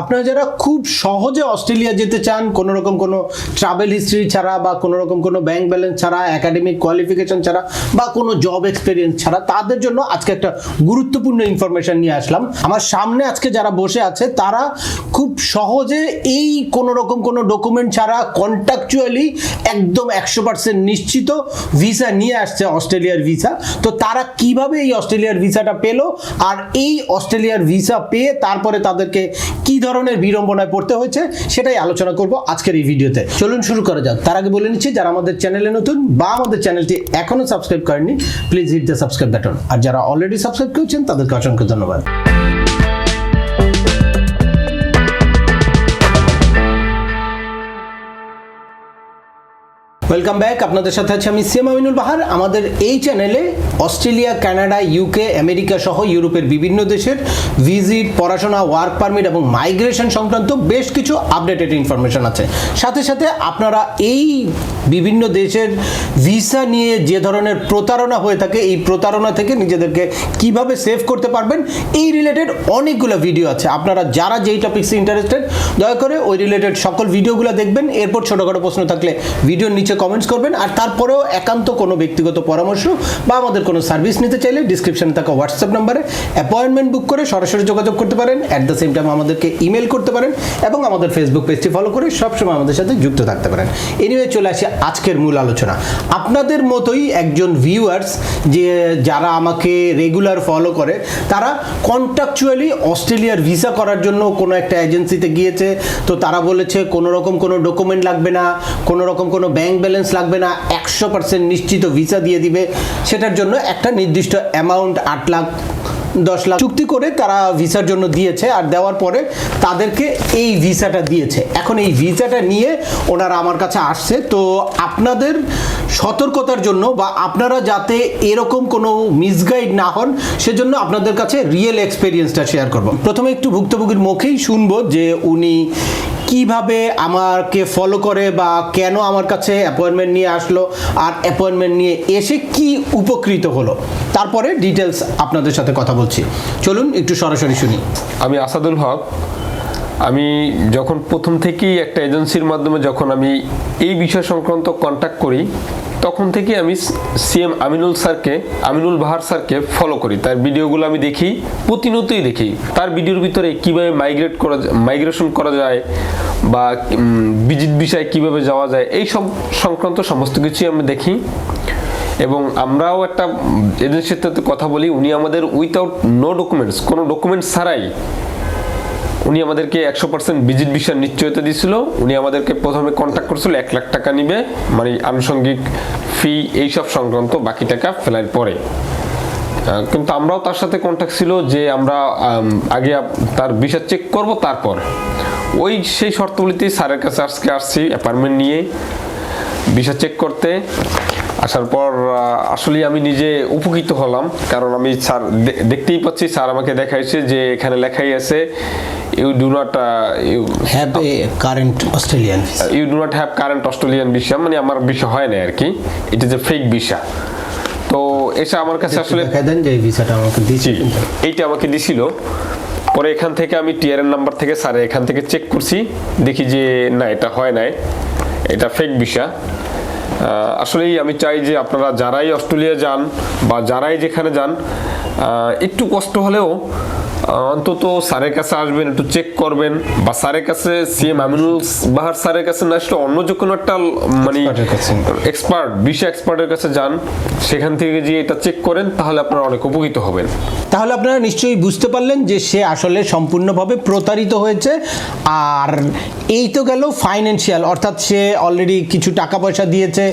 আপনারা যারা খুব সহজে অস্ট্রেলিয়া যেতে চান কোনো রকম কোনো ট্রাভেল হিস্ট্রি ছাড়া বা কোনো রকম কোনো ব্যাংক ব্যালেন্স ছাড়া একাডেমিক কোয়ালিফিকেশন ছাড়া বা কোনো জব এক্সপিরিয়েন্স ছাড়া, তাদের জন্য আজকে একটা গুরুত্বপূর্ণ ইনফরমেশন নিয়ে আসলাম। আমার সামনে আজকে যারা বসে আছে, তারা খুব সহজে এই কোনো রকম কোনো ডকুমেন্ট ছাড়া কন্ট্রাকচুয়ালি একদম একশো পার্সেন্ট নিশ্চিত ভিসা নিয়ে আসছে অস্ট্রেলিয়ার ভিসা তো তারা কীভাবে এই অস্ট্রেলিয়ার ভিসাটা পেল আর এই অস্ট্রেলিয়ার ভিসা পেয়ে তারপরে তাদেরকে কি ধরনের বিড়ম্বনায় পড়তে হয়েছে সেটাই আলোচনা করব আজকের এই ভিডিওতে। চলুন শুরু করা যাক। তার আগে বলে নিচ্ছি, যারা আমাদের চ্যানেলে নতুন বা আমাদের চ্যানেলটি এখনও সাবস্ক্রাইব করেননি please hit the subscribe button আর যারা অলরেডি সাবস্ক্রাইব করেছেন, তাদেরকে অসংখ্য ধন্যবাদ। ওয়েলকাম ব্যাক আপনাদের সাথে আছে আমি সিএম আমিনুল বাহার। আমাদের এই চ্যানেলে অস্ট্রেলিয়া, কানাডা ইউকে আমেরিকা সহ ইউরোপের বিভিন্ন দেশের ভিজিট পড়াশোনা ওয়ার্ক পারমিট এবং মাইগ্রেশন সংক্রান্ত বেশ কিছু আপডেটেড ইনফরমেশন আছে। সাথে সাথে আপনারা এই বিভিন্ন দেশের ভিসা নিয়ে যে ধরনের প্রতারণা হয়ে থাকে, এই প্রতারণা থেকে নিজেদেরকে কীভাবে সেভ করতে পারবেন, এই রিলেটেড অনেকগুলো ভিডিও আছে। আপনারা যারা যেই টপিক্সে ইন্টারেস্টেড দয়া করে ওই রিলেটেড সকল ভিডিওগুলো দেখবেন। এরপর ছোটোখাটো প্রশ্ন থাকলে ভিডিওর নিচে কমেন্টস করবেন, আর তারপরেও একান্ত কোনো ব্যক্তিগত পরামর্শ বা আমাদের কোনো সার্ভিস নিতে চাইলে ডিসক্রিপশনে থাকা হোয়াটসঅ্যাপ নাম্বারে অ্যাপয়েন্টমেন্ট বুক করে সরাসরি যোগাযোগ করতে পারেন অ্যাট দ্য সেম টাইম আমাদেরকে ইমেল করতে পারেন এবং আমাদের ফেসবুক পেজটি ফলো করে সবসময় আমাদের সাথে যুক্ত থাকতে পারেন। এনিওয়ে চলে আসি আজকের মূল আলোচনা। আপনাদের মতোই একজন ভিউয়ার্স যে, যারা আমাকে রেগুলার ফলো করে, তারা কন্ট্রাকচুয়ালি অস্ট্রেলিয়ার ভিসা করার জন্য কোনো একটা এজেন্সিতে গিয়েছে, তো তারা বলেছে কোনো রকম কোনো ডকুমেন্ট লাগবে না, কোনো রকম কোনো ব্যাংক ব্যালেন্স লাগবে না, একশো পার্সেন্ট নিশ্চিত ভিসা দিয়ে দিবে। সেটার জন্য একটা নির্দিষ্ট অ্যামাউন্ট আট লাখ, দশ লাখ চুক্তি করে তারা ভিসার জন্য দিয়েছে আর দেওয়ার পরে তাদেরকে এই ভিসাটা দিয়েছে। এখন এই ভিসাটা নিয়ে ওনারা আমার কাছে আসছে। তো আপনাদের সতর্কতার জন্য বা আপনারা যাতে এরকম কোনো মিসগাইড না হন, সেজন্য আপনাদের কাছে রিয়েল এক্সপিরিয়েন্সটা শেয়ার করব। প্রথমে একটু ভুক্তভোগীর মুখেই শুনব যে উনি কীভাবে আমাকে ফলো করে বা কেন আমার কাছে অ্যাপয়েন্টমেন্ট নিয়ে আসলো আর অ্যাপয়েন্টমেন্ট নিয়ে এসে কি উপকৃত হলো? তারপরে ডিটেলস আপনাদের সাথে কথা বলছি। চলুন একটু সরাসরি শুনি। আমি আসাদুল হক। আমি যখন প্রথম থেকেই একটা এজেন্সির মাধ্যমে যখন আমি এই বিষয় সংক্রান্ত কন্ট্যাক্ট করি তখন থেকে আমি সিএম আমিনুল স্যারকে, আমিনুল বাহার স্যারকে ফলো করি। তার ভিডিওগুলো আমি দেখি, প্রতিনিয়তই দেখি। তার ভিডিওর ভিতরে কীভাবে মাইগ্রেট করা মাইগ্রেশন করা যায়, বা ভিজিট বিষয়ে কীভাবে যাওয়া যায় এই সব সংক্রান্ত সমস্ত কিছুই আমি দেখি। এবং আমরাও একটা এজেন্সির সাথে কথা বলি। উনি আমাদের উইথাউট নো ডকুমেন্টস কোনো ডকুমেন্টস ছাড়াই উনি আমাদেরকে একশো পার্সেন্ট ভিজিট বিষয়ের নিশ্চয়তা দিয়েছিল। উনি আমাদেরকে প্রথমে কন্ট্যাক্ট করেছিল, এক লাখ টাকা নিবে মানে আনুষঙ্গিক ফি এইসব সংক্রান্ত বাকি টাকা ফেলার পরে। কিন্তু আমরাও তার সাথে কন্ট্যাক্ট ছিল যে আমরা আগে তার বিষয় চেক করব, তারপর। ওই সেই শর্তগুলিতেই স্যারের কাছে আজকে আসছি অ্যাপার্টমেন্ট নিয়ে বিষয় চেক করতে। আসার পর আসলে আমি নিজে উপকৃত হলাম, কারণ আমি স্যার দেখতেই পাচ্ছি, স্যার আমাকে দেখাইছে যে এখানে লেখাই আছে you do not you have a current Australian you do not have current Australian visa মানে আমার বিষয় হয় না আর কি। এটা যে ফেক ভিসা তো এসে আমার কাছে আসলে দেন যে ভিসাটা আমাকে দিয়েছি জি এইটা আমাকে দিছিল। পরে এখান থেকে আমি টিআরএন নাম্বার থেকে স্যার এখান থেকে চেক করছি দেখি যে না এটা হয় নাই। এটা ফেক ভিসা আসলেই আমি চাই যে আপনারা যারাই অস্ট্রেলিয়া যান বা যারাই যেখানে যান একটু কষ্ট হলেও অন্তত স্যারের কাছে আসবেন একটু চেক করবেন। বা স্যারের কাছে সিএম আমিনুল বাহার স্যারের কাছে না আসলে অন্য যে কোনো একটা মানে এক্সপার্ট বিষয় এক্সপার্টের কাছে যান সেখান থেকে যে এটা চেক করেন তাহলে আপনারা অনেক উপকৃত হবেন। তাহলে আপনারা নিশ্চয়ই বুঝতে পারলেন যে সে আসলে সম্পূর্ণভাবে প্রতারিত হয়েছে। আর এই তো গেল ফাইন্যান্সিয়াল অর্থাৎ সে অলরেডি কিছু টাকা পয়সা দিয়েছে।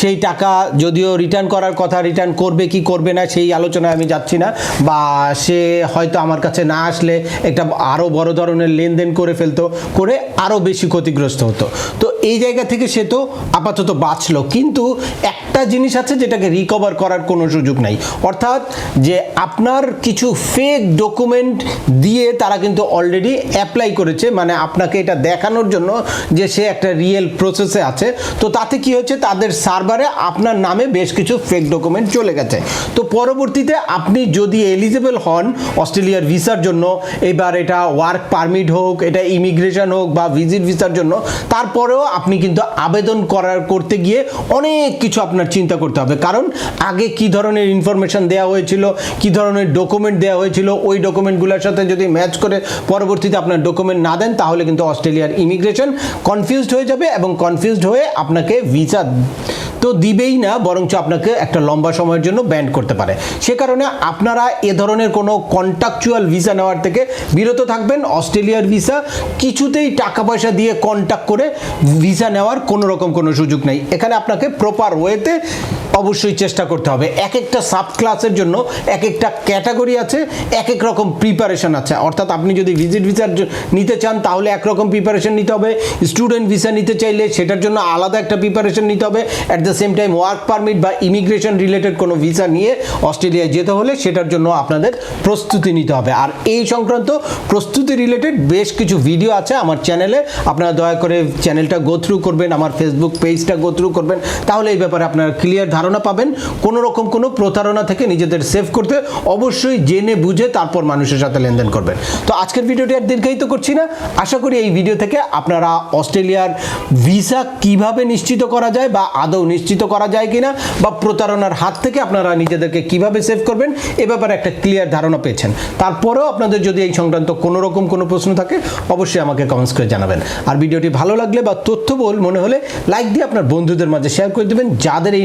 সেই টাকা যদিও রিটার্ন করার কথা রিটার্ন করবে কি করবে না সেই আলোচনায় আমি যাচ্ছি না। বা সে হয়তো আমার কাছে না আসলে একটা আরও বড় ধরনের লেনদেন করে ফেলতো, করে আরও বেশি ক্ষতিগ্রস্ত হতো। তো এই জায়গা থেকে সে তো আপাতত বাঁচলো। কিন্তু একটা জিনিস আছে যেটাকে রিকভার করার কোনো সুযোগ নাই। অর্থাৎ যে আপনার কিছু ফেক ডকুমেন্ট দিয়ে তারা কিন্তু অলরেডি অ্যাপ্লাই করেছে মানে আপনাকে এটা দেখানোর জন্য যে সে একটা রিয়েল প্রসেসে আছে। তো তাতে কি হয়েছে? তাদের সার্ভারে আপনার নামে বেশ কিছু ফেক ডকুমেন্ট চলে গেছে। তো পরবর্তীতে আপনি যদি এলিজেবল হন অস্ট্রেলিয়ার ভিসার জন্য, এবার এটা ওয়ার্ক পারমিট হোক, এটা ইমিগ্রেশন হোক বা ভিজিট ভিসার জন্য, তারপরেও আপনি কিন্তু আবেদন করার করতে গিয়ে অনেক কিছু আপনার চিন্তা করতে হবে। কারণ আগে কি ধরনের ইনফরমেশান দেওয়া হয়েছিল, কি ধরনের ডকুমেন্ট দেওয়া হয়েছিল, ওই ডকুমেন্টগুলোর সাথে যদি ম্যাচ করে পরবর্তীতে আপনার ডকুমেন্ট না দেন, তাহলে কিন্তু অস্ট্রেলিয়ার ইমিগ্রেশন কনফিউজড হয়ে যাবে এবং কনফিউজড হয়ে আপনাকে ভিসা তো দিবেই না, বরঞ্চ আপনাকে একটা লম্বা সময়ের জন্য ব্যান্ড করতে পারে। সে কারণে আপনারা এ ধরনের কোনো কন্ট্রাকচুয়াল ভিসা নেওয়ার থেকে বিরত থাকবেন। অস্ট্রেলিয়ার ভিসা কিছুতেই টাকা পয়সা দিয়ে কন্ট্যাক্ট করে ভিসা নেওয়ার কোনো রকম কোনো সুযোগ নেই। এখানে আপনাকে প্রপার ওয়েতে অবশ্যই চেষ্টা করতে হবে। এক একটা সাব ক্লাসের জন্য এক একটা ক্যাটাগরি আছে এক এক রকম প্রিপারেশন আছে। অর্থাৎ আপনি যদি ভিজিট ভিসার নিতে চান, তাহলে একরকম প্রিপারেশন নিতে হবে। স্টুডেন্ট ভিসা নিতে চাইলে সেটার জন্য আলাদা একটা প্রিপারেশন নিতে হবে। At the same time work permit বা ইমিগ্রেশন রিলেটেড কোনো ভিসা নিয়ে অস্ট্রেলিয়ায় যেতে হলে সেটার জন্য আপনাদের প্রস্তুতি নিতে হবে। আর এই সংক্রান্ত প্রস্তুতি রিলেটেড বেশ কিছু ভিডিও আছে আমার চ্যানেলে আপনারা দয়া করে চ্যানেলটা গো থ্রু করবেন, আমার ফেসবুক পেজটা গো থ্রু করবেন। তাহলে এই ব্যাপারে আপনারা ক্লিয়ার ধারণা পাবেন কোনো রকম কোনো প্রতারণা থেকে নিজেদের সেভ করতে অবশ্যই জেনে বুঝে তারপর মানুষের সাথে লেনদেন করবেন। তো আজকের ভিডিওটি আর দীর্ঘায়িত করছি না। আশা করি এই ভিডিও থেকে আপনারা অস্ট্রেলিয়ার ভিসা কীভাবে নিশ্চিত করা যায় বা আদৌ নিশ্চিত করা যায় কিনা বা প্রতারণার হাত থেকে আপনারা নিজেদেরকে কীভাবে সেভ করবেন, এ ব্যাপারে একটা ক্লিয়ার ধারণা পেয়েছেন। তারপরেও আপনাদের যদি এই সংক্রান্ত কোনো রকম কোনো প্রশ্ন থাকে, অবশ্যই আমাকে কমেন্টস করে জানাবেন। আর ভিডিওটি ভালো লাগলে বা তথ্যবহুল মনে হলে লাইক দিয়ে আপনার বন্ধুদের মাঝে শেয়ার করে দেবেন। যাদের এই